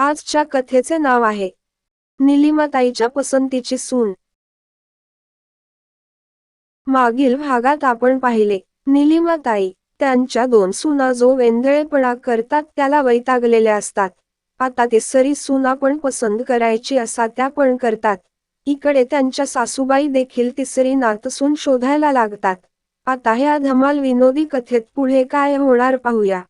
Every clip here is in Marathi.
आजच्या कथेचे नाव आहे. निलिमाताईच्या पसंतीची सून. मागील भागात आपण पाहिले निलिमाताई त्यांच्या दोन सुना जो वेंधळेपणा करतात त्याला वैतागलेल्या असतात. आता ते सरी सुना पण पसंत करायची असा त्या पण करतात. इकडे त्यांच्या सासूबाई देखील तिसरी नातसून शोधायला लागतात. आता ह्या धमाल विनोदी कथेत पुढे काय होणार पाहूया.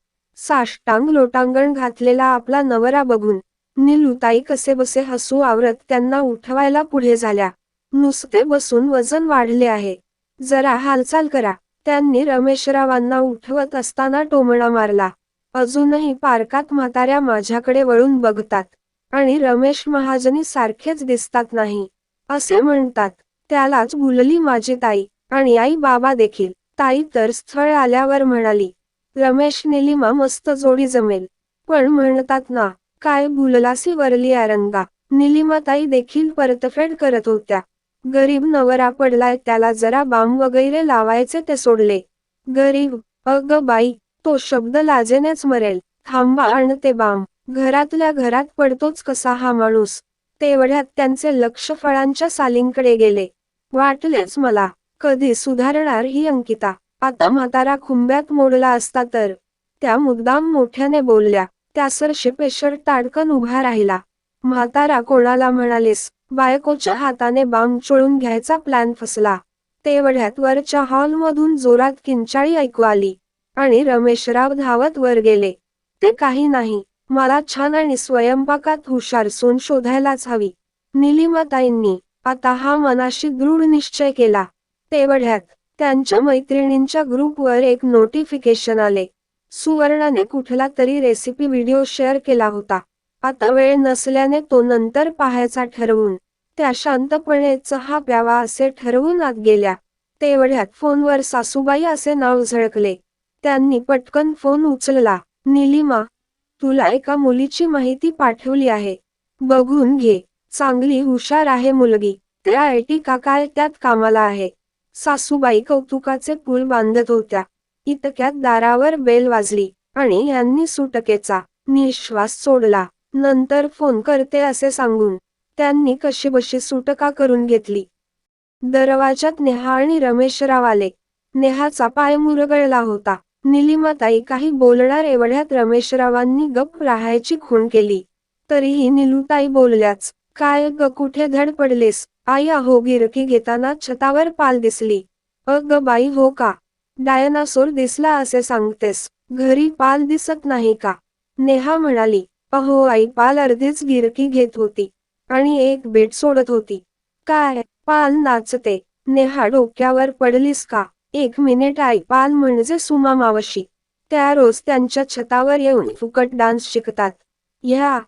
साष्टांग लोटांगण घातलेला आपला नवरा बघून निलुताई कसे बसे हसू आवरत त्यांना उठवायला पुढे झाल्या. नुसते बसून वजन वाढले आहे. जरा हालचाल करा. त्यांनी रमेशरावांना उठवत असताना टोमणा मारला. अजूनही पार्कात म्हाताऱ्या माझ्याकडे वळून बघतात. आणि रमेश महाजनी सारखेच दिसतात नाही. असे म्हणतात त्यालाच भुलली माझी ताई आणि आई बाबा देखील. ताई तर स्थळ आल्यावर म्हणाली रमेश निलिमा मस्त जोडी जमेल. पण म्हणतात ना काय भुललासी वरली आरंगा निलिमाताई देखील परतफेड करत होत्या. गरीब नवरा पडलाय त्याला जरा बाम वगैरे लावायचे ते सोडले. गरीब अग बाई तो शब्द लाजेनेच मरेल. थांबा आण ते बाम. घरातल्या घरात पडतोच कसा हा माणूस. तेवढ्यात त्यांचे लक्ष फळांच्या सालींकडे गेले. वाटलेच मला कधी सुधारणार ही अंकिता. आता म्हातारा खुंब्यात मोडला असता तर त्या मुद्दाम मोठ्याने बोलल्या त्यासर पेशर ताडकन उभा राहिला. म्हातारा कोणाला म्हणालेस? बायकोच्या हाताने बाम चोळून घ्यायचा प्लॅन फसला. तेवढ्यात वरच्या हॉलमधून जोरात किंचाळी ऐकू आली. आणि रमेशराव धावत वर गेले. ते काही नाही. मला छान आणि स्वयंपाकात हुशार सून शोधायलाच हवी. निलिमाताईंनी आता हा मनाशी दृढ निश्चय केला. तेवढ्यात त्यांच्या मैत्रिणींच्या ग्रुपवर एक नोटिफिकेशन आले. सुवर्णाने कुठला तरी रेसिपी व्हिडिओ शेअर केला होता. आता वेळ नसल्याने तो नंतर पाहायचा ठरवून त्या शांतपणे चहा प्यावा असे ठरवून आत गेल्या. तेवढ्यात फोनवर सासूबाई असे नाव झळकले. त्यांनी पटकन फोन उचलला. निलिमा तुला एका मुलीची माहिती पाठवली आहे. बघून घे. चांगली हुशार आहे मुलगी. त्या आय टी का काय त्यात कामाला आहे. सासूबाई कौतुकाचे पूल बांधत होत्या. इतक्यात दारावर बेल वाजली आणि यांनी सुटकेचा निश्वास सोडला. नंतर फोन करते असे सांगून त्यांनी कशीबशी सुटका करून घेतली. दरवाजात नेहा आणि रमेशराव आले. नेहाचा पाय मुरगळला होता. निलिमाताई काही बोलणार एवढ्यात रमेशरावांनी गप्प राहायची खूण केली. तरीही निलुताई बोलल्याच काय ग कुठे धड पडलेस आई अहो गिरकी घेताना छतावर पाल दिसली. अग बाई हो का? डायनासोर दिसला असे सांगतेस. घरी पाल दिसत नाही का? नेहा म्हणाली. अहो आई पाल अर्धीच गिरकी घेत होती आणि एक बेट सोडत होती. काय? पाल नाचते. नेहा डोक्यावर पडलीस का? एक मिनिट आई पाल म्हणजे सुमा मावशी. त्या रोज त्यांच्या छतावर येऊन फुकट डान्स शिकतात. ह्या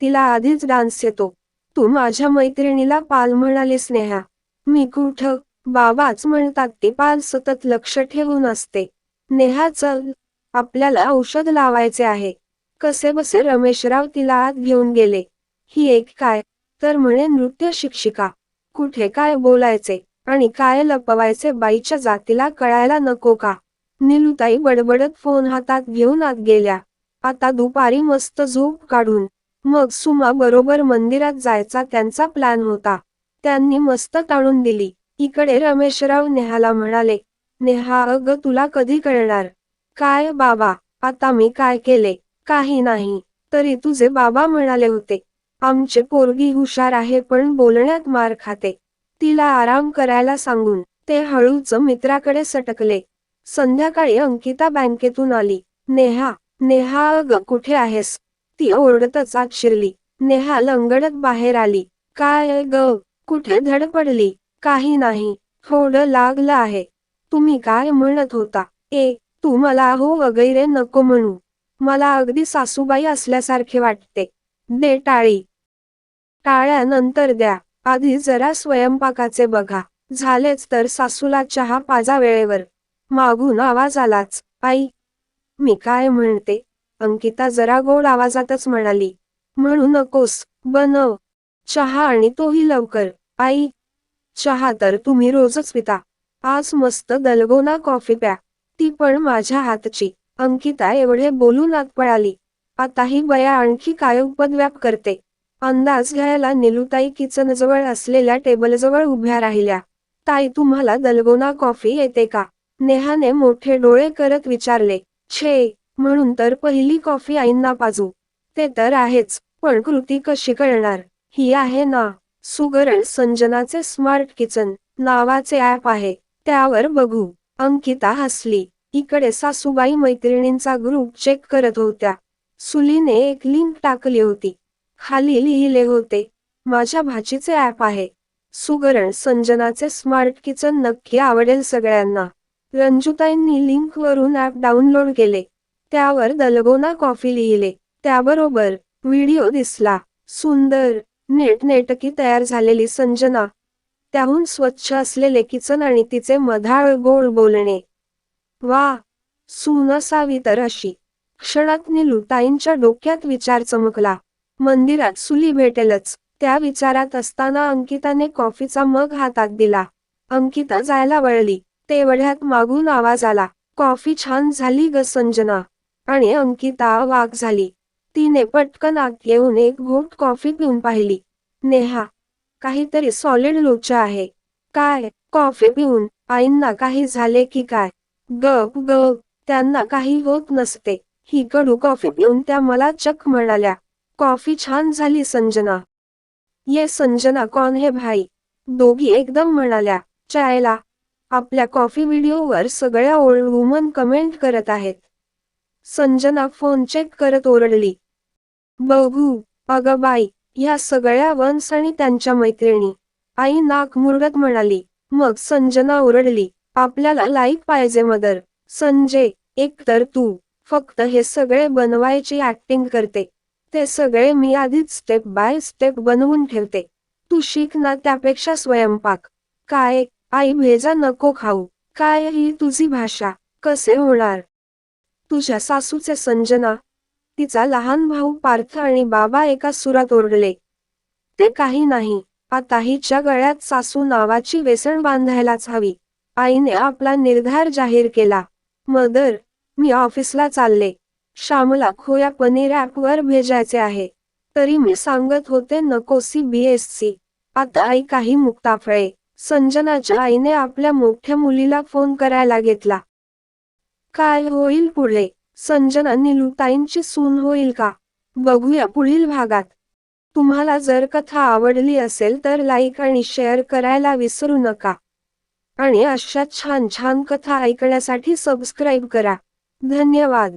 तिला आधीच डान्स येतो. तू माझ्या मैत्रिणीला पाल म्हणाले नेहा मी कुठं? बाबाच म्हणतात ते पाल सतत लक्ष ठेवून असते. नेहा चल. आपल्याला औषध लावायचे आहे. कसे बसे? रमेशराव तिला आत घेऊन गेले. ही एक काय? तर म्हणे नृत्य शिक्षिका. कुठे काय बोलायचे? आणि काय लपवायचे? बाईच्या जातीला कळायला नको का? निलुताई बडबडत फोन हातात घेऊन आत गेल्या. आता दुपारी मस्त झोप काढून मग सुमा बरोबर मंदिरात जायचा त्यांचा प्लॅन होता. त्यांनी मस्त ताणून दिली. इकडे रमेशराव नेहाला म्हणाले नेहा अग तुला कधी कळणार? काय बाबा आता मी काय केले? काही नाही. तरी तुझे बाबा म्हणाले होते आमचे पोरगी हुशार आहे पण बोलण्यात मार खाते. तिला आराम करायला सांगून. ते हळूच मित्राकडे सटकले. संध्याकाळी अंकिता बँकेतून आली. नेहा नेहा अग कुठे आहेस? ती ओरडतच आत शिरली नेहा लंगडत बाहेर आली. काय ग? कुठे धड पडली काही नाही. थोडं लागलं आहे. तुम्ही काय म्हणत होता? ए तू मला हो वगैरे नको म्हणू. मला अगदी सासूबाई असल्यासारखे वाटते. दे टाळी. टाळ्या नंतर द्या. आधी जरा स्वयंपाकाचे बघा. झालेच तर सासूला चहा पाजा वेळेवर. मागून आवाज आलाच. आई मी काय म्हणते? अंकिता जरा गोड आवाजातच म्हणाली म्हणू नकोस बनव चहा आणि तोही लवकर आई. चहा तर तुम्ही रोजच पिता. आज मस्त दलगोना कॉफी प्या. ती पण माझ्या हातची. अंकिता एवढे बोलून आत पळाली. आता ही बया आणखी काय उपद्व्याप करते? अंदाज घ्यायला निलुताई किचनजवळ असलेल्या टेबलजवळ उभ्या राहिल्या. ताई तुम्हाला दलगोना कॉफी येते का? नेहाने मोठे डोळे करत विचारले. छे म्हणून तर पहिली कॉफी आईंना पाजू. ते तर आहेच पण कृती कशी कळणार ही आहे ना. सुगरण संजनाचे स्मार्ट किचन नावाचे ॲप आहे. त्यावर बघू. अंकिता हसली. इकडे सासूबाई मैत्रिणींचा ग्रुप चेक करत होत्या. सुलीने एक लिंक टाकली होती. खाली लिहिले होते. माझ्या भाचीचे ॲप आहे. सुगरण संजनाचे स्मार्ट किचन नक्की आवडेल सगळ्यांना. रंजुताईंनी लिंकवरून ऍप ॲप डाउनलोड केले. त्यावर दलगोना कॉफी लिहिले. त्याबरोबर व्हिडिओ दिसला. सुंदर नेटनेटकी तयार झालेली संजना. त्याहून स्वच्छ असलेले किचन आणि तिचे मधाळ गोड बोलणे. वा सुनसावी तर अशी. क्षणात निलूताईंच्या डोक्यात विचार चमकला. मंदिरात सुली भेटेलच. त्या विचारात असताना अंकिताने कॉफीचा मग हातात दिला. अंकिता जायला वळली. तेवढ्यात मागून आवाज आला. कॉफी छान झाली ग संजना. आणि अंकिता वाघ झाली. तिने पटकन आत येऊन एक घोट कॉफी पिऊन पाहिली. नेहा काहीतरी सॉलिड लोचा आहे. काय? कॉफी पिऊन? आईंना काही झाले की काय? गप गप. त्यांना काही होत नसते. ही कडू कॉफी पिऊन त्या मला चक म्हणाल्या. कॉफी छान झाली संजना. ये संजना कौन हे भाई? दोघी एकदम म्हणाल्या. चायला. आपल्या कॉफी व्हिडिओवर सगळ्या ओल्ड वुमन कमेंट करत आहेत. संजना फोन चेक करत ओरडली. बघू अगं बाई ह्या सगळ्या वंस आणि त्यांच्या मैत्रिणी. आई नाक मुरडत म्हणाली. मग संजना ओरडली. आपल्याला लाईक पाहिजे मदर. संजय एकतर तू फक्त हे सगळे बनवायची ऍक्टिंग करते. ते सगळे मी आधीच स्टेप बाय स्टेप बनवून ठेवते. तू शिक ना त्यापेक्षा स्वयंपाक. काय? आई भेजा नको खाऊ. काय ही तुझी भाषा? कसे होणार? तुझ्या सासूचे संजना. तिचा लहान भाऊ पार्थ आणि बाबा एका सुरात ओरडले. ते काही नाही आता हिच्या गळ्यात सासू नावाची वेसण बांधायलाच हवी. आईने आपला निर्धार जाहीर केला. मदर मी ऑफिसला चालले. श्यामला खोया पनीर ॲपवर भेजायचे आहे. तरी मी सांगत होते नको सी बी एस सी. आता आई काही मुक्ताफळे. संजनाच्या आईने आपल्या मोठ्या मुलीला फोन करायला घेतला. काय होईल पुढे? संजना निलुताईंची सून होईल का? बघूया पुढील भागात. तुम्हाला जर कथा आवडली असेल तर लाईक आणि शेअर करायला विसरू नका. आणि अशा छान छान कथा ऐकण्यासाठी सबस्क्राईब करा. धन्यवाद.